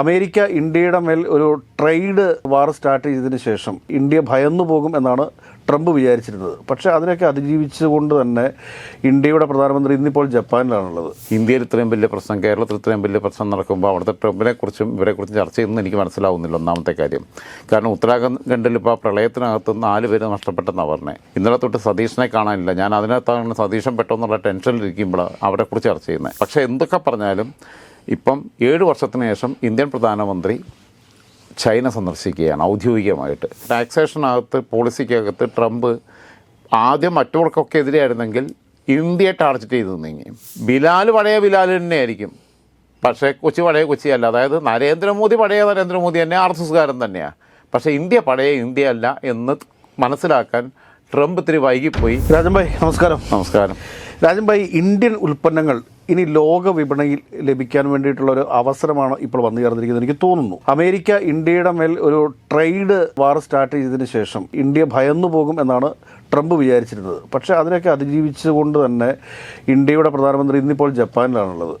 America ഇന്ത്യയുടെ മേൽ ഒരു ട്രേഡ് വാർ സ്റ്റാർട്ട് ചെയ്തതിന് ശേഷം ഇന്ത്യ ഭയന്നു പോകും എന്നാണ് ട്രംപ് വിചാരിച്ചിരുന്നത്. പക്ഷേ അതിനൊക്കെ അതിജീവിച്ചുകൊണ്ട് തന്നെ ഇന്ത്യയുടെ പ്രധാനമന്ത്രി ഇന്നിപ്പോൾ ജപ്പാനിലാണുള്ളത്. ഇന്ത്യയിൽ ഇത്രയും വലിയ പ്രശ്നം കേരളത്തിൽ ഇത്രയും വലിയ പ്രശ്നം നടക്കുമ്പോൾ അവിടുത്തെ ട്രംപിനെ കുറിച്ചും ഇവരെ കുറിച്ചും ചർച്ച ചെയ്യുന്നത് എനിക്ക് മനസ്സിലാവുന്നില്ല ഒന്നാമത്തെ കാര്യം. കാരണം ഉത്തരാഖണ്ഡിൽ ഇപ്പോൾ പ്രളയത്തിനകത്ത് നാല് പേര് നഷ്ടപ്പെട്ടെന്നാണ് പറഞ്ഞത് ഇന്നലെ തൊട്ട് സതീഷിനെ കാണാനില്ല. ഞാൻ അതിനകത്താണ് സതീഷൻ പെട്ടെന്നുള്ള ടെൻഷനിലിരിക്കുമ്പോൾ അവരെക്കുറിച്ച് ചർച്ച ചെയ്യുന്നത്. പക്ഷേ എന്തൊക്കെ പറഞ്ഞാലും ഇപ്പം ഏഴ് വർഷത്തിന് ശേഷം ഇന്ത്യൻ പ്രധാനമന്ത്രി ചൈന സന്ദർശിക്കുകയാണ് ഔദ്യോഗികമായിട്ട്. ടാക്സേഷനകത്ത് പോളിസിക്കകത്ത് ട്രംപ് ആദ്യം മറ്റവർക്കൊക്കെ എതിരെയായിരുന്നെങ്കിൽ ഇന്ത്യയെ ടാർഗറ്റ് ചെയ്ത് നീങ്ങി. ബിലാൽ പഴയ ബിലാൽ തന്നെയായിരിക്കും. പക്ഷേ കൊച്ചി പഴയ കൊച്ചിയല്ല. അതായത് നരേന്ദ്രമോദി പഴയ നരേന്ദ്രമോദി തന്നെ ആർ എസ് എസ്കാരൻ തന്നെയാണ് പക്ഷേ ഇന്ത്യ പഴയ ഇന്ത്യ അല്ല എന്ന് മനസ്സിലാക്കാൻ ട്രംപ് ഇത്തിരി വൈകിപ്പോയി. രാജൻ ഭായ് നമസ്കാരം. നമസ്കാരം. രാജൻ ഭായ് ഇന്ത്യൻ ഉൽപ്പന്നങ്ങൾ ഇനി ലോക വിപണിയിൽ ലഭിക്കാൻ വേണ്ടിയിട്ടുള്ള ഒരു അവസരമാണ് ഇപ്പോൾ വന്നു ചേർന്നിരിക്കുന്നത്. എനിക്ക് തോന്നുന്നു അമേരിക്ക ഇന്ത്യയുടെ മേൽ ഒരു ട്രേഡ് വാർ സ്റ്റാർട്ട് ചെയ്തതിന് ശേഷം ഇന്ത്യ ഭയന്നു പോകും എന്നാണ് ട്രംപ് വിചാരിച്ചിരുന്നത്. പക്ഷേ അതിനൊക്കെ അതിജീവിച്ചുകൊണ്ട് തന്നെ ഇന്ത്യയുടെ പ്രധാനമന്ത്രി ഇന്നിപ്പോൾ ജപ്പാനിലാണുള്ളത്.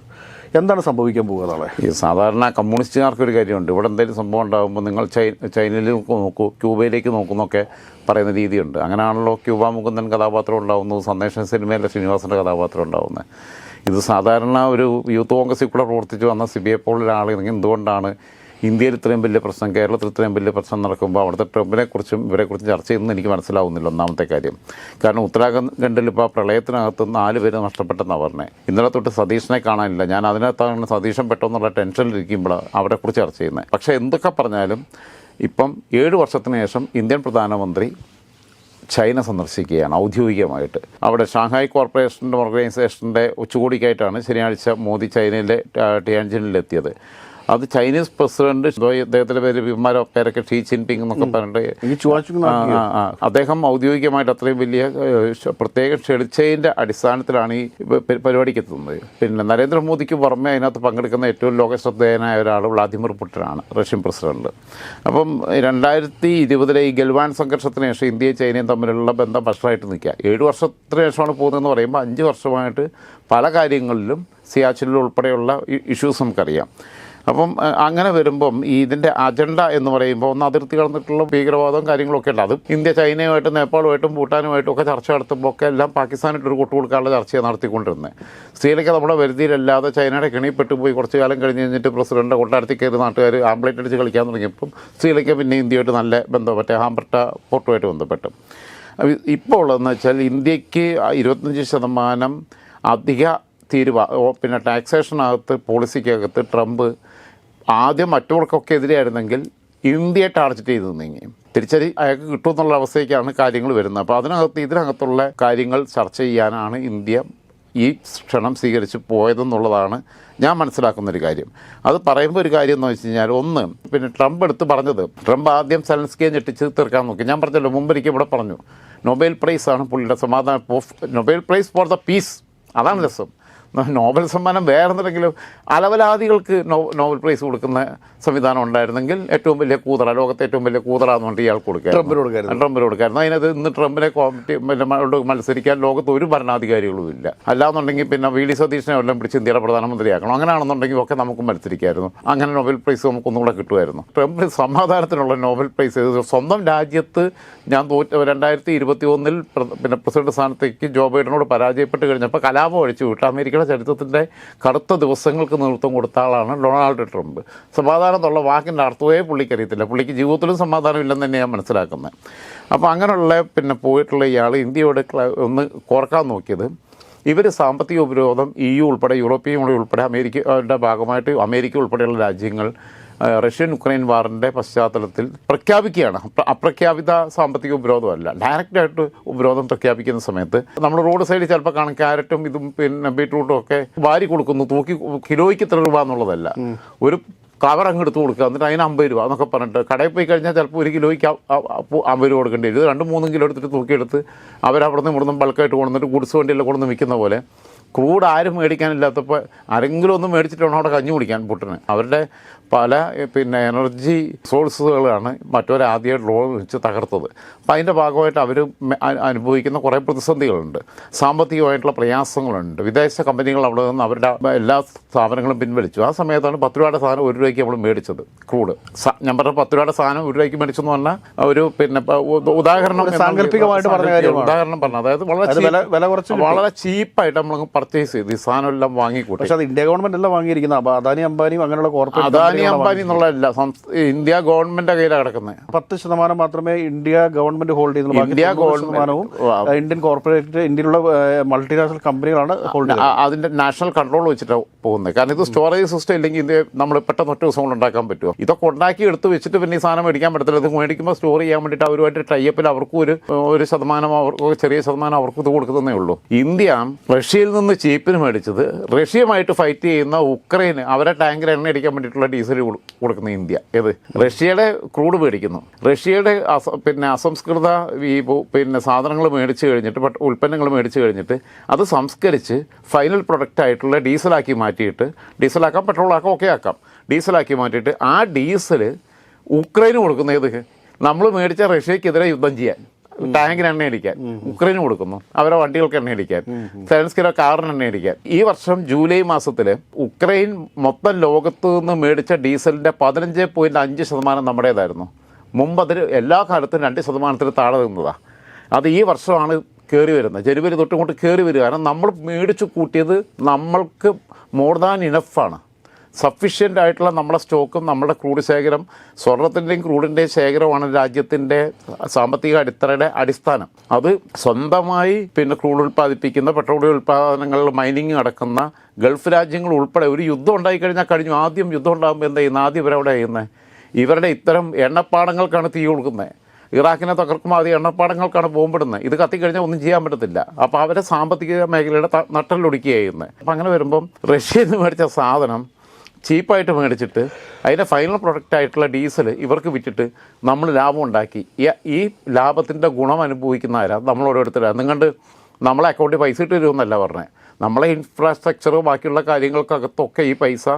എന്താണ് സംഭവിക്കാൻ പോകുക ഈ സാധാരണ കമ്മ്യൂണിസ്റ്റുകാർക്ക് ഒരു കാര്യമുണ്ട്. ഇവിടെ എന്തെങ്കിലും സംഭവം ഉണ്ടാകുമ്പോൾ നിങ്ങൾ ചൈനയിൽ നോക്കൂ ക്യൂബയിലേക്ക് നോക്കുന്നൊക്കെ പറയുന്ന രീതിയുണ്ട്. അങ്ങനെയാണല്ലോ ക്യൂബ മുകുന്ദൻ കഥാപാത്രം ഉണ്ടാകുന്നത് സന്ദേശം സിനിമയിലെ ശ്രീനിവാസന്റെ കഥാപാത്രം ഉണ്ടാകുന്നത് ഇത് സാധാരണ ഒരു യൂത്ത് കോൺഗ്രസിൽ കൂടെ പ്രവർത്തിച്ച് വന്ന സി ബി പോലുള്ള ആളുകൾ എന്തുകൊണ്ടാണ് ഇന്ത്യയിൽ ഇത്രയും വലിയ പ്രശ്നം കേരളത്തിൽ ഇത്രയും വലിയ പ്രശ്നം നടക്കുമ്പോൾ അവിടുത്തെ ഇവരെ കുറിച്ചും ചർച്ച ചെയ്യുന്നത് എനിക്ക് മനസ്സിലാവുന്നില്ല ഒന്നാമത്തെ കാര്യം. കാരണം ഉത്തരാഖണ്ഡിൽ ഇപ്പോൾ ആ പ്രളയത്തിനകത്ത് നാല് പേര് നഷ്ടപ്പെട്ടെന്നാണ് പറഞ്ഞത് ഇന്നലെ തൊട്ട് സതീഷിനെ കാണാനില്ല. ഞാൻ അതിനകത്താണ് സതീഷൻ പെട്ടെന്നുള്ള ടെൻഷനിലിരിക്കുമ്പോൾ അവരെക്കുറിച്ച് ചർച്ച ചെയ്യുന്നത് പക്ഷേ എന്തൊക്കെ പറഞ്ഞാലും ഇപ്പം ഏഴ് വർഷത്തിന് ശേഷം ഇന്ത്യൻ പ്രധാനമന്ത്രി ചൈന സന്ദർശിക്കുകയാണ് ഔദ്യോഗികമായിട്ട്. അവിടെ ഷാങ്ഹായ് കോർപ്പറേഷന്റെ ഓർഗനൈസേഷന്റെ ഉച്ചകോടിക്കായിട്ടാണ് ശനിയാഴ്ച മോദി ചൈനയിലെ ടിയാൻജിനിലെത്തിയത്. അത് ചൈനീസ് പ്രസിഡന്റ് അദ്ദേഹത്തിന്റെ പേര് വിമാരോ പേരൊക്കെ ഷീ ജിൻപിങ് എന്നൊക്കെ പറഞ്ഞിട്ട്. അദ്ദേഹം ഔദ്യോഗികമായിട്ട് അത്രയും വലിയ പ്രത്യേക ക്ഷണിച്ചതിന്റെ അടിസ്ഥാനത്തിലാണ് ഈ പരിപാടിക്ക് എത്തുന്നത്. പിന്നെ നരേന്ദ്രമോദിക്ക് പുറമെ അതിനകത്ത് പങ്കെടുക്കുന്ന ഏറ്റവും ലോകശ്രദ്ധേയനായ ഒരാൾ വ്ളാദിമിർ പുട്ടിനാണ് റഷ്യൻ പ്രസിഡന്റ്. അപ്പം രണ്ടായിരത്തി ഇരുപതിലെ ഈ ഗൽവാൻ സംഘർഷത്തിന് ശേഷം ഇന്ത്യയും ചൈനയും തമ്മിലുള്ള ബന്ധം വഷളായിട്ട് നിൽക്കുക. ഏഴ് വർഷത്തിന് ശേഷമാണ് പോകുന്നതെന്ന് പറയുമ്പോൾ അഞ്ച് വർഷമായിട്ട് പല കാര്യങ്ങളിലും സിയാച്ചിനിൽ ഉൾപ്പെടെയുള്ള ഇഷ്യൂസ് നമുക്കറിയാം. അപ്പം അങ്ങനെ വരുമ്പം ഈ ഇതിന്റെ അജണ്ട എന്ന് പറയുമ്പോൾ ഒന്ന് അതിർത്തി കടന്നിട്ടുള്ള ഭീകരവാദവും കാര്യങ്ങളൊക്കെ ഉണ്ട്. അത് ഇന്ത്യ ചൈനയുമായിട്ടും നേപ്പാളുമായിട്ടും ഭൂട്ടാനുമായിട്ടും ഒക്കെ ചർച്ച നടത്തുമ്പോൾ ഒക്കെ എല്ലാം പാകിസ്ഥാനായിട്ട് ഒരു കൊട്ടു കൊടുക്കാനുള്ള ചർച്ചയാണ് നടത്തിക്കൊണ്ടിരുന്നത് നമ്മുടെ വരുതിയിലല്ലാതെ ചൈനയുടെ കിണിപ്പെട്ടു പോയി കുറച്ച് കാലം കഴിഞ്ഞ് കഴിഞ്ഞിട്ട് പ്രസിഡന്റ് കൊട്ടാരത്തി കയറി നാട്ടുകാർ ആംബ്ലേറ്റ് അടിച്ച് കളിക്കാൻ തുടങ്ങിയപ്പം ശ്രീലങ്ക പിന്നെ ഇന്ത്യയുമായിട്ട് നല്ല ബന്ധം മറ്റേ ഹാമ്പർട്ട പോർട്ടുമായിട്ട് ബന്ധപ്പെട്ടു. ഇപ്പോൾ ഉള്ളതെന്ന് വെച്ചാൽ ഇന്ത്യയ്ക്ക് ഇരുപത്തഞ്ച് ശതമാനം അധിക തീരുവ പിന്നെ ടാക്സേഷനകത്ത് പോളിസിക്കകത്ത് ട്രംപ് ആദ്യം മറ്റവർക്കൊക്കെ എതിരെയായിരുന്നെങ്കിൽ ഇന്ത്യയെ ടാർഗറ്റ് ചെയ്ത് നീങ്ങി. തിരിച്ചടി അയാൾക്ക് കിട്ടുമെന്നുള്ള അവസ്ഥയ്ക്കാണ് കാര്യങ്ങൾ വരുന്നത്. അപ്പോൾ അതിനകത്ത് ഇതിനകത്തുള്ള കാര്യങ്ങൾ ചർച്ച ചെയ്യാനാണ് ഇന്ത്യ ഈ ക്ഷണം സ്വീകരിച്ച് പോയതെന്നുള്ളതാണ് ഞാൻ മനസ്സിലാക്കുന്നൊരു കാര്യം. അത് പറയുമ്പോൾ ഒരു കാര്യം എന്ന് വെച്ച് കഴിഞ്ഞാൽ ഒന്ന് പിന്നെ ട്രംപ് എടുത്ത് പറഞ്ഞത് ട്രംപ് ആദ്യം സെലൻസ്കിയെ ഞെട്ടിച്ച് തീർക്കാൻ നോക്കി. ഞാൻ പറഞ്ഞല്ലോ മുമ്പൊരിക്കും ഇവിടെ പറഞ്ഞു നൊബേൽ പ്രൈസാണ് പുള്ളിയുടെ സമാധാന Nobel prize for the peace അതാണ് രസം. നോബൽ സമ്മാനം വേറെ എന്തെങ്കിലും അലവലാദികൾക്ക് നോ നോബൽ പ്രൈസ് കൊടുക്കുന്ന സംവിധാനം ഉണ്ടായിരുന്നെങ്കിൽ ഏറ്റവും വലിയ കൂതറ ലോകത്തെ ഏറ്റവും വലിയ കൂതറ എന്ന് പറഞ്ഞിട്ട് ഇയാൾക്ക് കൊടുക്കുക ട്രംപിന് കൊടുക്കായിരുന്നു. ട്രംപിന് കൊടുക്കായിരുന്നു. അതിനകത്ത് ഇന്ന് ട്രംപിനെ കോമ്പറ്റി മത്സരിക്കാൻ ലോകത്ത് ഒരു ഭരണാധികാരികളും ഇല്ല. അല്ലാന്നുണ്ടെങ്കിൽ പിന്നെ വി. ഡി. സതീഷിനെ എല്ലാം പിടിച്ച് ഇന്ത്യയുടെ പ്രധാനമന്ത്രിയാക്കണം. അങ്ങനെയാണെന്നുണ്ടെങ്കിൽ ഒക്കെ നമുക്ക് മത്സരിക്കായിരുന്നു. അങ്ങനെ നോബൽ പ്രൈസ് നമുക്ക് ഒന്നുകൂടെ കിട്ടുമായിരുന്നു. ട്രംപിന് സമാധാനത്തിനുള്ള നോബൽ പ്രൈസ് സ്വന്തം രാജ്യത്ത് ഞാൻ തോറ്റ രണ്ടായിരത്തി ഇരുപത്തി ഒന്നിൽ പിന്നെ പ്രസിഡന്റ് സ്ഥാനത്തേക്ക് ജോ ബൈഡനോട് പരാജയപ്പെട്ട് കഴിഞ്ഞപ്പോൾ കലാപം അഴിച്ചു വിട്ട്. അമേരിക്കയുടെ ചരിത്രത്തിന്റെ കറുത്ത ദിവസങ്ങൾക്ക് നേതൃത്വം കൊടുത്ത ആളാണ് ഡൊണാൾഡ് ട്രംപ്. സമാധാനം എന്നുള്ള വാക്കിന്റെ അർത്ഥമേ പുള്ളിക്കറിയത്തില്ല. പുള്ളിക്ക് ജീവിതത്തിലും സമാധാനം ഇല്ലെന്ന് തന്നെ ഞാൻ മനസ്സിലാക്കുന്നത്. അപ്പോൾ അങ്ങനെയുള്ള പിന്നെ പോയിട്ടുള്ള ഇയാൾ ഇന്ത്യയോട് ഒന്ന് കോർക്കാൻ നോക്കിയത് ഇവർ സാമ്പത്തിക ഉപരോധം ഇ യു ഉൾപ്പെടെ യൂറോപ്യൻ യൂണിയൻ ഉൾപ്പെടെ അമേരിക്കയുടെ ഭാഗമായിട്ട് അമേരിക്ക ഉൾപ്പെടെയുള്ള രാജ്യങ്ങൾ റഷ്യൻ ഉക്രൈൻ വാറിന്റെ പശ്ചാത്തലത്തിൽ പ്രഖ്യാപിക്കുകയാണ്. അപ്രഖ്യാപിത സാമ്പത്തിക ഉപരോധമല്ല. ഡയറക്റ്റായിട്ട് ഉപരോധം പ്രഖ്യാപിക്കുന്ന സമയത്ത് നമ്മൾ റോഡ് സൈഡിൽ ചിലപ്പോൾ കാണും ക്യാരറ്റും ഇതും പിന്നെ ബീട്രൂട്ടും ഒക്കെ വാരി കൊടുക്കുന്നു തൂക്കി കിലോയ്ക്ക് ഇത്ര രൂപ എന്നുള്ളതല്ല. ഒരു കവർ അങ്ങ് എടുത്ത് കൊടുക്കുക എന്നിട്ട് അതിന് അമ്പത് രൂപ എന്നൊക്കെ പറഞ്ഞിട്ട് കടയിൽ പോയി കഴിഞ്ഞാൽ ചിലപ്പോൾ ഒരു കിലോയ്ക്ക് അമ്പത് രൂപ കൊടുക്കേണ്ടി വരും. രണ്ട് മൂന്നും കിലോ എടുത്തിട്ട് തൂക്കിയെടുത്ത് അവരവിടെ നിന്ന് ഇവിടുന്ന് ബൾക്കായിട്ട് കൊണ്ടുവന്നിട്ട് ഗുഡ്സ് വണ്ടിയിൽ കൊണ്ടുവന്ന് വിൽക്കുന്ന പോലെ ക്രൂഡ് ആരും മേടിക്കാനില്ലാത്തപ്പോൾ ആരെങ്കിലും ഒന്ന് മേടിച്ചിട്ട് വേണം അവിടെ കഞ്ഞി കുടിക്കാൻ പുട്ടിന്. അവരുടെ പല പിന്നെ എനർജി സോഴ്സുകളാണ് മറ്റൊരു ആദ്യമായിട്ട് ലോൺ വെച്ച് തകർത്തത്. അപ്പം അതിന്റെ ഭാഗമായിട്ട് അവർ അനുഭവിക്കുന്ന കുറേ പ്രതിസന്ധികളുണ്ട്. സാമ്പത്തികമായിട്ടുള്ള പ്രയാസങ്ങളുണ്ട്. വിദേശ കമ്പനികൾ അവിടെ നിന്ന് അവരുടെ എല്ലാ സ്ഥാപനങ്ങളും പിൻവലിച്ചു. ആ സമയത്താണ് പത്ത് രൂപയുടെ സാധനം ഒരു രൂപയ്ക്ക് നമ്മൾ മേടിച്ചത് ക്രൂഡ് ഞാൻ പറഞ്ഞ പത്ത് രൂപയുടെ സാധനം ഒരു രൂപയ്ക്ക് മേടിച്ചെന്ന് പറഞ്ഞാൽ ഒരു പിന്നെ ഉദാഹരണം സാങ്കല്പികമായിട്ട് പറഞ്ഞ കാര്യമാണ്. ഉദാഹരണം പറഞ്ഞു. അതായത് വളരെ വില കുറച്ച് വളരെ ചീപ്പായിട്ട് നമ്മൾ പർച്ചേസ് ചെയ്ത്. ഈ സാധനം എല്ലാം വാങ്ങിക്കൂട്ടി. പക്ഷേ അത് ഇന്ത്യ ഗവൺമെന്റ് എല്ലാം വാങ്ങിയിരിക്കുന്നത്. അപ്പോൾ അദാനി അംബാനിയും അങ്ങനെയുള്ള കോർപ്പറേറ്റ് അദാനി അംബാനി എന്നുള്ളതല്ല. ഇന്ത്യ ഗവൺമെന്റ് കയ്യിലാണ് കിടക്കുന്നത് പത്ത് ശതമാനം മാത്രമേ ഇന്ത്യ ഗവൺമെന്റ് ഹോൾഡ് ചെയ്യുന്നുള്ളൂ. ഇന്ത്യ ഗവൺമെന്റ് ശതമാനവും ഇന്ത്യൻ കോർപ്പറേറ്റ് ഇന്ത്യയിലുള്ള മൾട്ടിനാഷണൽ കമ്പനികളാണ് ഹോൾഡ് അതിന്റെ നാഷണൽ കൺട്രോൾ വെച്ചിട്ടാണ് പോകുന്നത്. കാരണം ഇത് സ്റ്റോറേജ് സിസ്റ്റം ഇല്ലെങ്കിൽ ഇത് നമ്മൾ പെട്ടെന്ന് ഒറ്റ ദിവസം കൊണ്ട് ഉണ്ടാക്കാൻ പറ്റുമോ? ഇതൊക്കെ ഉണ്ടാക്കി എടുത്ത് വെച്ചിട്ട് പിന്നെ ഈ സാധനം മേടിക്കാൻ പറ്റത്തില്ല. ഇത് മേടിക്കുമ്പോൾ സ്റ്റോർ ചെയ്യാൻ വേണ്ടിയിട്ട് അവരുമായിട്ട് ടൈപ്പിൽ അവർക്കും ഒരു ഒരു ശതമാനം അവർക്ക് ചെറിയ ശതമാനം അവർക്ക് ഇത് കൊടുക്കുന്നേ ഉള്ളൂ. ഇന്ത്യ റഷ്യയിൽ നിന്ന് ചീപ്പിന് മേടിച്ചത് റഷ്യയുമായിട്ട് ഫൈറ്റ് ചെയ്യുന്ന ഉക്രൈന് അവരെ ടാങ്കിൽ എണ്ണ അടിക്കാൻ വേണ്ടിയിട്ടുള്ള ഡീസൽ കൊടുക്കുന്ന ഇന്ത്യ. ഏത്? റഷ്യയുടെ ക്രൂഡ് മേടിക്കുന്നു. റഷ്യയുടെ പിന്നെ അസംസ്കൃത ഈ പിന്നെ സാധനങ്ങൾ മേടിച്ചു കഴിഞ്ഞിട്ട് ഉൽപ്പന്നങ്ങൾ മേടിച്ചു കഴിഞ്ഞിട്ട് അത് സംസ്കരിച്ച് ഫൈനൽ പ്രൊഡക്റ്റ് ആയിട്ടുള്ള ഡീസലാക്കി മാറ്റിയിട്ട് ഡീസലാക്കാം പെട്രോളാക്കാം ഒക്കെ ആക്കാം. ഡീസലാക്കി മാറ്റിയിട്ട് ആ ഡീസൽ ഉക്രൈന് കൊടുക്കുന്ന. ഏത്? നമ്മൾ മേടിച്ച റഷ്യക്കെതിരെ യുദ്ധം ചെയ്യാൻ. ടാങ്കിന് എണ്ണ അടിക്കാൻ. ഉക്രൈന് കൊടുക്കുന്നു. അവരെ വണ്ടികൾക്ക് എണ്ണ അടിക്കാൻ. സെലൻസ്കിയുടെ കാറിന് എണ്ണ അടിക്കാൻ. ഈ വർഷം ജൂലൈ മാസത്തിൽ ഉക്രൈൻ മൊത്തം ലോകത്ത് നിന്ന് മേടിച്ച ഡീസലിന്റെ പതിനഞ്ച് പോയിന്റ് അഞ്ച് ശതമാനം നമ്മുടേതായിരുന്നു. മുമ്പ് അതിൽ എല്ലാ കാലത്തും രണ്ട് ശതമാനത്തിൽ താഴെ നിന്നതാണ് അത് ഈ വർഷമാണ് കയറി വരുന്നത്. ജനുവരി തൊട്ടുകൊണ്ട് കയറി വരിക. കാരണം നമ്മൾ മേടിച്ച് കൂട്ടിയത് നമ്മൾക്ക് മോർ ദാൻ ഇനഫാണ് സഫീഷ്യന്റ് ആയിട്ടുള്ള നമ്മുടെ സ്റ്റോക്കും നമ്മുടെ ക്രൂഡ് ശേഖരം സ്വർണത്തിന്റെയും ക്രൂഡിന്റെയും ശേഖരമാണ് രാജ്യത്തിന്റെ സാമ്പത്തിക അടിത്തറയുടെ അടിസ്ഥാനം. അത് സ്വന്തമായി പിന്നെ ക്രൂഡ് ഉൽപ്പാദിപ്പിക്കുന്ന പെട്രോളിയം ഉൽപ്പാദനങ്ങളിൽ മൈനിങ് നടക്കുന്ന ഗൾഫ് രാജ്യങ്ങൾ ഉൾപ്പെടെ ഒരു യുദ്ധം ഉണ്ടായിക്കഴിഞ്ഞാൽ കഴിഞ്ഞു. ആദ്യം യുദ്ധം ഉണ്ടാകുമ്പോൾ എന്താ ചെയ്യുന്നത്? ആദ്യം ഇവരവിടെ ചെയ്യുന്നത്? ഇവരുടെ ഇത്തരം എണ്ണപ്പാടങ്ങൾക്കാണ് തീ കൊടുക്കുന്നത്. ഇറാഖിനെ തകർക്കുമ്പോൾ അത് എണ്ണപ്പാടങ്ങൾക്കാണ് ബോംബിടുന്നത്. ഇത് കത്തിക്കഴിഞ്ഞാൽ ഒന്നും ചെയ്യാൻ പറ്റത്തില്ല. അപ്പോൾ അവരെ സാമ്പത്തിക മേഖലയുടെ നട്ടലൊടുക്കുകയായിരുന്നു അപ്പം അങ്ങനെ വരുമ്പം റഷ്യയിൽ നിന്ന് മേടിച്ച സാധനം ചീപ്പായിട്ട് മേടിച്ചിട്ട് അതിന്റെ ഫൈനൽ പ്രൊഡക്റ്റ് ആയിട്ടുള്ള ഡീസൽ ഇവർക്ക് വിറ്റിട്ട് നമ്മൾ ലാഭം ഉണ്ടാക്കി. ഈ- ലാഭത്തിന്റെ ഗുണം അനുഭവിക്കുന്ന ആരാ നമ്മൾ ഓരോരുത്തരാണ് നിങ്ങളുടെ നമ്മളെ അക്കൗണ്ടിൽ പൈസ ഇട്ട് തരുമെന്നല്ല പറഞ്ഞത് നമ്മളെ ഇൻഫ്രാസ്ട്രക്ചർ ബാക്കിയുള്ള കാര്യങ്ങൾക്കകത്തൊക്കെ ഈ പൈസ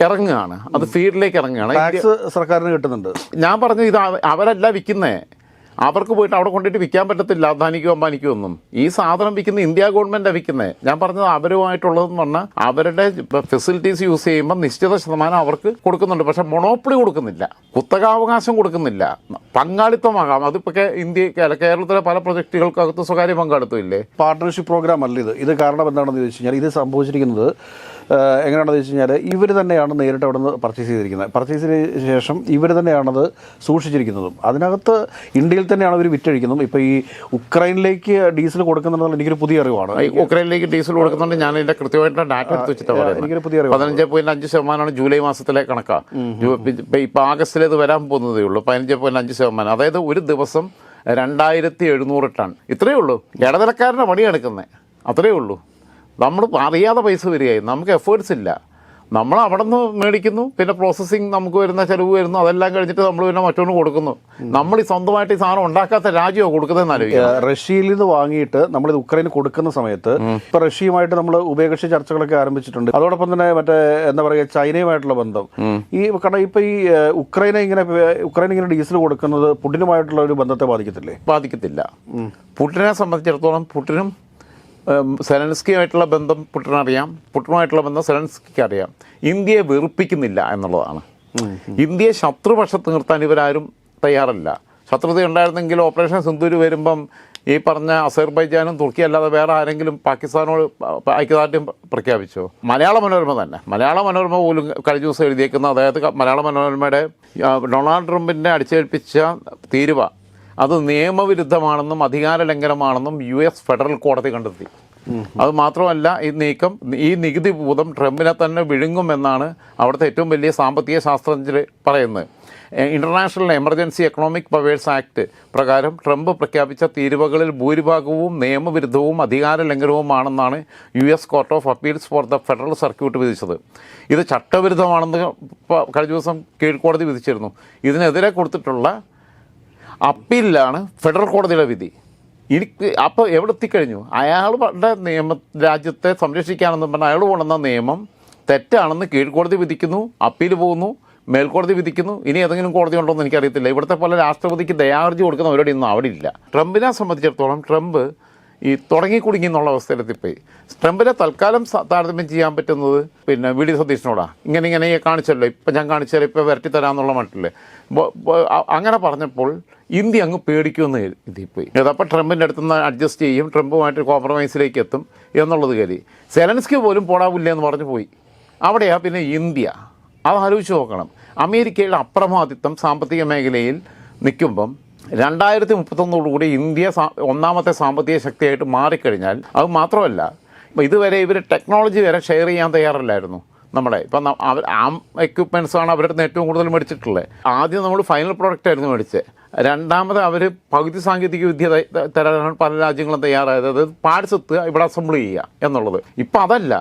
ഇറങ്ങുകയാണ്. അത് ഫീൽഡിലേക്ക് ഇറങ്ങുകയാണ്. ടാക്സ് സർക്കാരിന് കിട്ടുന്നുണ്ട്. ഞാൻ പറഞ്ഞു ഇത് അവ- അവരല്ല വിൽക്കുന്നേ. അവർക്ക് പോയിട്ട് അവിടെ കൊണ്ടിട്ട് വിൽക്കാൻ പറ്റത്തില്ല. അദാനിക്കും അംബാനിക്കും ഒന്നും. ഈ സാധനം വിൽക്കുന്ന ഇന്ത്യ ഗവൺമെന്റ് വിൽക്കുന്നത് ഞാൻ പറഞ്ഞത് അവരുമായിട്ടുള്ളതെന്ന് പറഞ്ഞാൽ അവരുടെ ഫെസിലിറ്റീസ് യൂസ് ചെയ്യുമ്പോൾ നിശ്ചിത ശതമാനം അവർക്ക് കൊടുക്കുന്നുണ്ട്. പക്ഷെ മൊണോപ്പൊളി കൊടുക്കുന്നില്ല. കുത്തകാവകാശം കൊടുക്കുന്നില്ല. പങ്കാളിത്തമാകാം. അതിപ്പോ ഇന്ത്യ കേര- കേരളത്തിലെ പല പ്രൊജക്റ്റുകൾക്കകത്ത് സ്വകാര്യ പങ്കാളിത്തം ഇല്ലേ? പാർട്ട്ണർഷിപ്പ് പ്രോഗ്രാം അല്ല ഇത്. ഇത് കാരണം എന്താണെന്ന് ചോദിച്ചു കഴിഞ്ഞാൽ ഇത് സംഭവിച്ചിരിക്കുന്നത് എങ്ങനെയാണെന്ന് വെച്ച് കഴിഞ്ഞാൽ ഇവർ തന്നെയാണ് നേരിട്ട് അവിടെ നിന്ന് പർച്ചേസ് ചെയ്തിരിക്കുന്നത്. പർച്ചേസ് ചെയ്ത ശേഷം ഇവർ തന്നെയാണത് സൂക്ഷിച്ചിരിക്കുന്നതും. അതിനകത്ത് ഇന്ത്യയിൽ തന്നെയാണ് അവർ വിറ്റഴിക്കുന്നതും. ഇപ്പോൾ ഈ ഉക്രൈനിലേക്ക് ഡീസൽ കൊടുക്കുന്നുണ്ടെന്നുള്ള എനിക്കൊരു പുതിയ അറിവാണ്. ഉക്രൈനിലേക്ക് ഡീസൽ കൊടുക്കുന്നുണ്ട്. ഞാൻ ഇതിന്റെ കൃത്യമായിട്ട് ഡാറ്റ എടുത്ത് വെച്ചിട്ട് എനിക്കൊരു പുതിയ അറിവ് പതിനഞ്ച് പോയിന്റ് അഞ്ച് ശതമാനമാണ് ജൂലൈ മാസത്തിലെ കണക്കാണ് ഇപ്പോൾ ആഗസ്റ്റിൽ ഇത് വരാൻ പോകുന്നതേ ഉള്ളൂ. പതിനഞ്ച് പോയിന്റ് അഞ്ച് ശതമാനം. അതായത് ഒരു ദിവസം രണ്ടായിരത്തി എഴുന്നൂറ് ടൺ. ഇത്രയേ ഉള്ളൂ. ഇടനിലക്കാരന്റെ പണിയെടുക്കുന്നത് അത്രയേ ഉള്ളൂ. നമ്മൾ അറിയാതെ പൈസ വരികയായി. നമുക്ക് എഫേർട്സ് ഇല്ല. നമ്മൾ അവിടെ നിന്ന് മേടിക്കുന്നു പിന്നെ പ്രോസസ്സിങ് നമുക്ക് വരുന്ന ചിലവ് വരുന്നു അതെല്ലാം കഴിഞ്ഞിട്ട് നമ്മൾ പിന്നെ മറ്റൊന്ന് കൊടുക്കുന്നു. നമ്മൾ ഈ സ്വന്തമായിട്ട് ഈ സാധനം ഉണ്ടാക്കാത്ത രാജ്യമോ കൊടുക്കുന്നതെന്ന് റഷ്യയിൽ നിന്ന് വാങ്ങിയിട്ട് നമ്മൾ ഇത് ഉക്രൈന് കൊടുക്കുന്ന സമയത്ത് ഇപ്പൊ റഷ്യയുമായിട്ട് നമ്മൾ ഉഭയകക്ഷി ചർച്ചകളൊക്കെ ആരംഭിച്ചിട്ടുണ്ട്. അതോടൊപ്പം തന്നെ മറ്റേ എന്താ പറയുക ചൈനയുമായിട്ടുള്ള ബന്ധം. ഈ കാരണം ഇപ്പൊ ഈ ഉക്രൈന ഇങ്ങനെ ഉക്രൈൻ ഇങ്ങനെ ഡീസൽ കൊടുക്കുന്നത് പുടിനുമായിട്ടുള്ള ഒരു ബന്ധത്തെ ബാധിക്കത്തില്ലേ? ബാധിക്കത്തില്ല. പുട്ടിനെ സംബന്ധിച്ചിടത്തോളം പുട്ടിനും സെലൻസ്കിയുമായിട്ടുള്ള ബന്ധം പുട്ടിനറിയാം പുട്ടിനുമായിട്ടുള്ള ബന്ധം സെലൻസ്കിക്ക് അറിയാം. ഇന്ത്യയെ വെറുപ്പിക്കുന്നില്ല എന്നുള്ളതാണ്. ഇന്ത്യയെ ശത്രുപക്ഷത്ത് നിർത്താൻ ഇവരാരും തയ്യാറല്ല. ശത്രുത ഉണ്ടായിരുന്നെങ്കിൽ ഓപ്പറേഷൻ സിന്ധൂര് വരുമ്പം ഈ പറഞ്ഞ അസർബൈജാനും തുർക്കി അല്ലാതെ വേറെ ആരെങ്കിലും പാകിസ്ഥാനോട് ഐക്യദാർഢ്യം പ്രഖ്യാപിച്ചു? പ്രഖ്യാപിച്ചോ മലയാള മനോരമ തന്നെ. മലയാള മനോരമ പോലും കഴിഞ്ഞ ദിവസം എഴുതിയേക്കുന്ന അതായത് മലയാള മനോരമയുടെ ഡൊണാൾഡ് ട്രംപിന്റെ അടിച്ചേൽപ്പിച്ച തീരുവ അത് നിയമവിരുദ്ധമാണെന്നും അധികാര ലംഘനമാണെന്നും യു എസ് ഫെഡറൽ കോടതി കണ്ടെത്തി. അത് മാത്രമല്ല ഈ നീക്കം ഈ നികുതി ഭൂതം ട്രംപിനെ തന്നെ വിഴുങ്ങുമെന്നാണ് അവിടുത്തെ ഏറ്റവും വലിയ സാമ്പത്തിക ശാസ്ത്രജ്ഞർ പറയുന്നത്. International emergency economic powers act പ്രകാരം ട്രംപ് പ്രഖ്യാപിച്ച തീരുവകളിൽ ഭൂരിഭാഗവും നിയമവിരുദ്ധവും അധികാര ലംഘനവുമാണെന്നാണ് U S court of appeals for the federal circuit വിധിച്ചത്. ഇത് ചട്ടവിരുദ്ധമാണെന്ന് കഴിഞ്ഞ ദിവസം കീഴ്ക്കോടതി വിധിച്ചിരുന്നു. ഇതിനെതിരെ കൊടുത്തിട്ടുള്ള അപ്പീലിലാണ് ഫെഡറൽ കോടതിയുടെ വിധി. എനിക്ക് അപ്പോൾ എവിടെ എത്തിക്കഴിഞ്ഞു അയാളുടെ നിയമ രാജ്യത്തെ സംരക്ഷിക്കാനെന്ന് പറഞ്ഞാൽ അയാൾ കൊണ്ടുവന്ന നിയമം തെറ്റാണെന്ന് കീഴ്ക്കോടതി വിധിക്കുന്നു അപ്പീൽ പോകുന്നു മേൽക്കോടതി വിധിക്കുന്നു. ഇനി ഏതെങ്കിലും കോടതി ഉണ്ടോ എന്ന് എനിക്കറിയത്തില്ല. ഇവിടുത്തെ പോലെ രാഷ്ട്രപതിക്ക് ദയാർജി കൊടുക്കുന്ന അവരോടൊന്നും അവിടെ ഇല്ല. ട്രംപിനെ സംബന്ധിച്ചിടത്തോളം ട്രംപ് ഈ തുടങ്ങിക്കുടുങ്ങി എന്നുള്ള അവസ്ഥയിലെത്തിപ്പോയി. ട്രംപിനെ തൽക്കാലം താരതമ്യം ചെയ്യാൻ പറ്റുന്നത് പിന്നെ വി ഡി സതീഷിനോടാ. ഇങ്ങനെ ഇങ്ങനെ കാണിച്ചല്ലോ. ഇപ്പം ഞാൻ കാണിച്ചാലും ഇപ്പം വരട്ടി തരാമെന്നുള്ള മട്ടിൽ. ബോ- ബോ- അങ്ങനെ പറഞ്ഞപ്പോൾ ഇന്ത്യ അങ്ങ് പേടിക്കുമെന്ന് എഴുതിപ്പോയി അതപ്പോൾ ട്രംപിന്റെ അടുത്ത് നിന്ന് അഡ്ജസ്റ്റ് ചെയ്യും. ട്രംപുമായിട്ട് കോംപ്രമൈസിലേക്ക് എത്തും എന്നുള്ളത് കരുതി. സെലൻസ്കി പോലും പോടാവില്ല എന്ന് പറഞ്ഞു പോയി. അവിടെയാണ് പിന്നെ ഇന്ത്യ. അത് ആലോചിച്ച് നോക്കണം. അമേരിക്കയുടെ അപ്രമാദിത്വം സാമ്പത്തിക മേഖലയിൽ നിൽക്കുമ്പം രണ്ടായിരത്തി മുപ്പത്തൊന്നോടുകൂടി ഇന്ത്യ ഒന്നാമത്തെ സാമ്പത്തിക ശക്തിയായിട്ട് മാറിക്കഴിഞ്ഞാൽ അത് മാത്രമല്ല ഇതുവരെ ഇവർ ടെക്നോളജി വരെ ഷെയർ ചെയ്യാൻ തയ്യാറല്ലായിരുന്നു നമ്മളെ. ഇപ്പം അവർ ആം എക്യുപ്മെന്റ്സ് ആണ് അവരുടെ ഏറ്റവും കൂടുതൽ മേടിച്ചിട്ടുള്ളത്. ആദ്യം നമ്മൾ ഫൈനൽ പ്രോഡക്റ്റ് ആയിരുന്നു മേടിച്ചത് രണ്ടാമത് അവർ പകുതി സാങ്കേതിക വിദ്യ തരാനാണ് പല രാജ്യങ്ങളും തയ്യാറായത്. അത് പാർട്സ് ഇവിടെ അസംബിൾ ചെയ്യുക എന്നുള്ളത്. ഇപ്പം അതല്ല.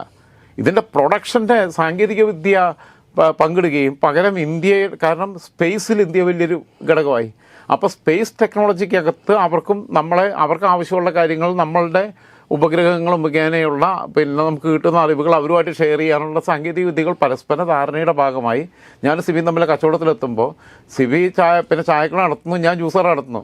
ഇതിന്റെ പ്രൊഡക്ഷന്റെ സാങ്കേതിക വിദ്യ പങ്കിടുകയും പകരം ഇന്ത്യയെ കാരണം സ്പേസിൽ ഇന്ത്യ വലിയൊരു ഘടകമായി. അപ്പോൾ സ്പേസ് ടെക്നോളജിക്കകത്ത് അവർക്കും നമ്മളെ അവർക്ക് ആവശ്യമുള്ള കാര്യങ്ങൾ നമ്മളുടെ ഉപഗ്രഹങ്ങളും മുഖേനയുള്ള പിന്നെ നമുക്ക് കിട്ടുന്ന അറിവുകൾ അവരുമായിട്ട് ഷെയർ ചെയ്യാനുള്ള സാങ്കേതിക വിദ്യകൾ പരസ്പര ധാരണയുടെ ഭാഗമായി. ഞാൻ സിബിയും തമ്മിലെ കച്ചവടത്തിലെത്തുമ്പോൾ സിബി ചായ പിന്നെ ചായക്കട നടത്തുന്നു ഞാൻ ജ്യൂസർ നടത്തുന്നു.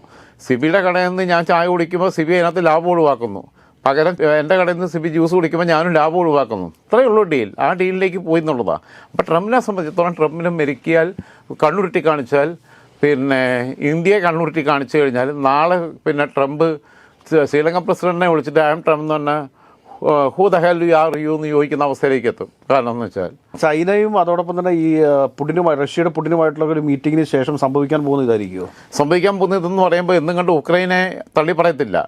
സിബിയുടെ കടയിൽ നിന്ന് ഞാൻ ചായ കുടിക്കുമ്പോൾ സിബി അതിനകത്ത് ലാഭം ഒഴിവാക്കുന്നു. പകരം എന്റെ കടയിൽ നിന്ന് സിബി ജ്യൂസ് കുടിക്കുമ്പോൾ ഞാനും ലാഭം ഒഴിവാക്കുന്നു. ഇത്രയേ ഉള്ളൂ ഡീൽ. ആ ഡീലിലേക്ക് പോയി എന്നുള്ളതാണ് അപ്പോൾ ട്രംപിനെ സംബന്ധിച്ചിടത്തോളം ട്രംപിനെ മെരുക്കിയാൽ കണ്ണുരുട്ടി കാണിച്ചാൽ പിന്നെ ഇന്ത്യയെ കണ്ണുരുട്ടി കാണിച്ചു കഴിഞ്ഞാൽ നാളെ പിന്നെ ട്രംപ് ശ്രീലങ്ക ശ്രീലങ്കൻ പ്രസിഡന്റിനെ വിളിച്ചിട്ട് ആം ട്രംപ് എന്ന് പറഞ്ഞാൽ who the hell you are you എന്ന് ചോദിക്കുന്ന അവസ്ഥയിലേക്ക് എത്തും. കാരണം എന്ന് വെച്ചാൽ ചൈനയും അതോടൊപ്പം തന്നെ ഈ പുടിനുമായി റഷ്യയുടെ പുടിനുമായിട്ടുള്ള ഒരു മീറ്റിങ്ങിന് ശേഷം സംഭവിക്കാൻ പോകുന്ന ഇതായിരിക്കുമോ സംഭവിക്കാൻ പോകുന്നതെന്ന് പറയുമ്പോൾ എന്നും കണ്ട് ഉക്രൈനെ തള്ളി പറയത്തില്ല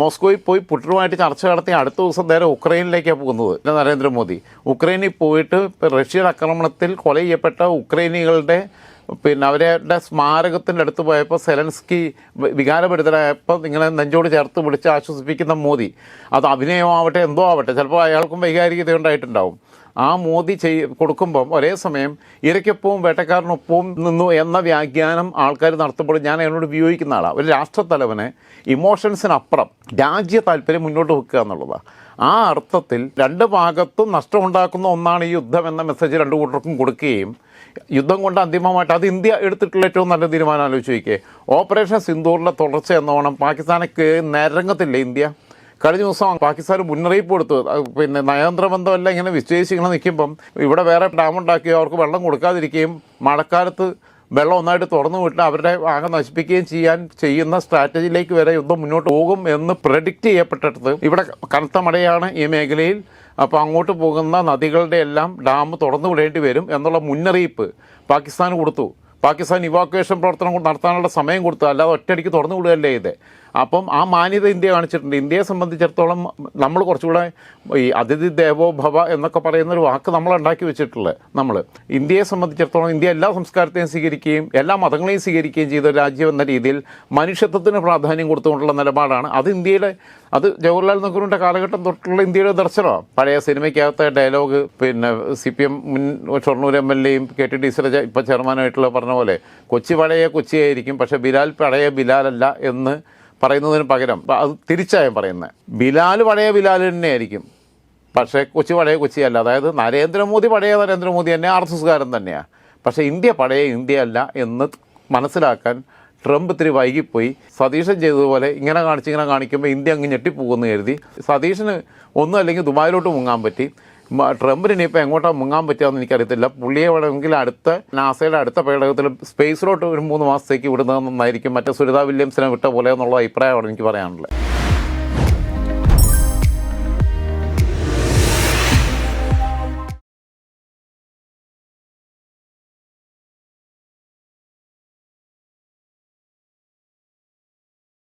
മോസ്കോയിൽ പോയി പുട്ടിനുമായിട്ട് ചർച്ച നടത്തി അടുത്ത ദിവസം നേരെ ഉക്രൈനിലേക്കാണ് പോകുന്നത്. നരേന്ദ്രമോദി ഉക്രൈനിൽ പോയിട്ട് റഷ്യയുടെ ആക്രമണത്തിൽ കൊല ചെയ്യപ്പെട്ട ഉക്രൈനികളുടെ പിന്നെ അവരുടെ സ്മാരകത്തിന്റെ അടുത്ത് പോയപ്പോൾ സെലൻസ്കി വികാരഭരിതരായപ്പോൾ ഇങ്ങനെ നെഞ്ചോട് ചേർത്ത് വിളിച്ച് ആശ്വസിപ്പിക്കുന്ന മോദി. അത് അഭിനയമാവട്ടെ എന്തോ ആവട്ടെ ചിലപ്പോൾ അയാൾക്കും വൈകാരികത ഉണ്ടായിട്ടുണ്ടാവും. ആ മോദി ചെയ് കൊടുക്കുമ്പം ഒരേ സമയം ഇരയ്ക്കൊപ്പവും വേട്ടക്കാരനൊപ്പവും നിന്നു എന്ന വ്യാഖ്യാനം ആൾക്കാർ നടത്തുമ്പോൾ ഞാൻ അതിനോട് ഉപയോഗിക്കുന്ന ആളാണ് ഒരു രാഷ്ട്രത്തലവനെ ഇമോഷൻസിനപ്പുറം രാജ്യ താല്പര്യം മുന്നോട്ട് വെക്കുക എന്നുള്ളതാണ് ആ അർത്ഥത്തിൽ രണ്ട് ഭാഗത്തും നഷ്ടമുണ്ടാക്കുന്ന ഒന്നാണ് ഈ യുദ്ധം എന്ന മെസ്സേജ് രണ്ടു കൂട്ടർക്കും കൊടുക്കുകയും യുദ്ധം കൊണ്ട് അന്തിമമായിട്ട് അത് ഇന്ത്യ എടുത്തിട്ടുള്ള ഏറ്റവും നല്ല തീരുമാനം ആലോചിച്ച് ഓപ്പറേഷൻ സിന്ദൂറിന്റെ തുടർച്ച എന്നോണം പാകിസ്ഥാനെ കേ- ഇന്ത്യ? കഴിഞ്ഞ ദിവസം പാകിസ്ഥാൻ മുന്നറിയിപ്പ് കൊടുത്തു. പിന്നെ നയതന്ത്രബന്ധമല്ല ഇങ്ങനെ വിശ്വസിച്ചിങ്ങനെ നിൽക്കുമ്പം ഇവിടെ വേറെ ഡാം ഉണ്ടാക്കുകയും അവർക്ക് വെള്ളം കൊടുക്കാതിരിക്കുകയും മഴക്കാലത്ത് വെള്ളം ഒന്നായിട്ട് തുറന്നു വിട്ട് അവരുടെ ആകെ നശിപ്പിക്കുകയും ചെയ്യാൻ ചെയ്യുന്ന സ്ട്രാറ്റജിയിലേക്ക് വരെ യുദ്ധം മുന്നോട്ട് പോകും എന്ന് പ്രഡിക്റ്റ് ചെയ്യപ്പെട്ടിടത്ത് ഇവിടെ കനത്ത മഴയാണ് ഈ മേഖലയിൽ. അപ്പോൾ അങ്ങോട്ട് പോകുന്ന നദികളുടെ എല്ലാം ഡാം തുറന്നു വിടേണ്ടി വരും എന്നുള്ള മുന്നറിയിപ്പ് പാകിസ്ഥാൻ കൊടുത്തു. പാകിസ്ഥാൻ ഇവാക്വേഷൻ പ്രവർത്തനം നടത്താനുള്ള സമയം കൊടുത്തു. അല്ലാതെ ഒറ്റയടിക്ക് തുറന്നു വിടുകയല്ലേ ഇത്? അപ്പം ആ മാന്യത ഇന്ത്യ കാണിച്ചിട്ടുണ്ട്. ഇന്ത്യയെ സംബന്ധിച്ചിടത്തോളം നമ്മൾ കുറച്ചുകൂടെ ഈ അതിഥി ദേവോ ഭവ എന്നൊക്കെ പറയുന്ന ഒരു വാക്ക് നമ്മൾ ഉണ്ടാക്കി വെച്ചിട്ടുള്ളത്. നമ്മൾ ഇന്ത്യയെ സംബന്ധിച്ചിടത്തോളം ഇന്ത്യ എല്ലാ സംസ്കാരത്തെയും സ്വീകരിക്കുകയും എല്ലാ മതങ്ങളെയും സ്വീകരിക്കുകയും ചെയ്ത രാജ്യം എന്ന രീതിയിൽ മനുഷ്യത്വത്തിന് പ്രാധാന്യം കൊടുത്തുകൊണ്ടുള്ള നിലപാടാണ്. അത് ഇന്ത്യയുടെ അത് ജവഹർലാൽ നെഹ്റുവിന്റെ കാലഘട്ടം തൊട്ടുള്ള ഇന്ത്യയുടെ ദർശനമാണ്. പഴയ സിനിമയ്ക്കകത്തെ ഡയലോഗ് പിന്നെ സി പി എം മുൻ ഷൊർണൂർ എം എൽ എയും കെ ടി ഡി സിയുടെ ഇപ്പോൾ ചെയർമാനായിട്ടുള്ള പറഞ്ഞ പോലെ കൊച്ചി പഴയ കൊച്ചിയായിരിക്കും പക്ഷേ ബിലാൽ പഴയ ബിലാലല്ല എന്ന് പറയുന്നതിന് പകരം അത് തിരിച്ചായും പറയുന്നത് ബിലാൽ പഴയ ബിലാൽ തന്നെയായിരിക്കും. പക്ഷേ കൊച്ചി പഴയ കൊച്ചിയല്ല അതായത് നരേന്ദ്രമോദി പഴയ നരേന്ദ്രമോദി തന്നെ ആർ എസ് എസ്കാരൻ തന്നെയാണ് പക്ഷേ ഇന്ത്യ പഴയ ഇന്ത്യ അല്ല എന്ന് മനസ്സിലാക്കാൻ ട്രംപ് ഇത്തിരി വൈകിപ്പോയി. സതീശൻ ചെയ്തതുപോലെ ഇങ്ങനെ കാണിച്ച് ഇങ്ങനെ കാണിക്കുമ്പോൾ ഇന്ത്യ അങ്ങ് ഞെട്ടിപ്പോകുമെന്ന് കരുതി. സതീശന് ഒന്നും അല്ലെങ്കിൽ ദുബായിലോട്ട് മുങ്ങാൻ പറ്റി. ട്രംപിന് ഇനിയിപ്പോൾ എങ്ങോട്ടാണ് മുങ്ങാൻ പറ്റുകയെന്ന് എനിക്കറിയത്തില്ല. പുള്ളിയെ വേണമെങ്കിൽ അടുത്ത നാസയുടെ അടുത്ത പേടകത്തിൽ സ്പേസിലോട്ട് ഒരു മൂന്ന് മാസത്തേക്ക് വിടുന്നത് നന്നായിരിക്കും മറ്റേ സുരിത വില്യംസിനെ വിട്ട പോലെ എന്നുള്ള അഭിപ്രായമാണ് എനിക്ക് പറയാനുള്ളത്.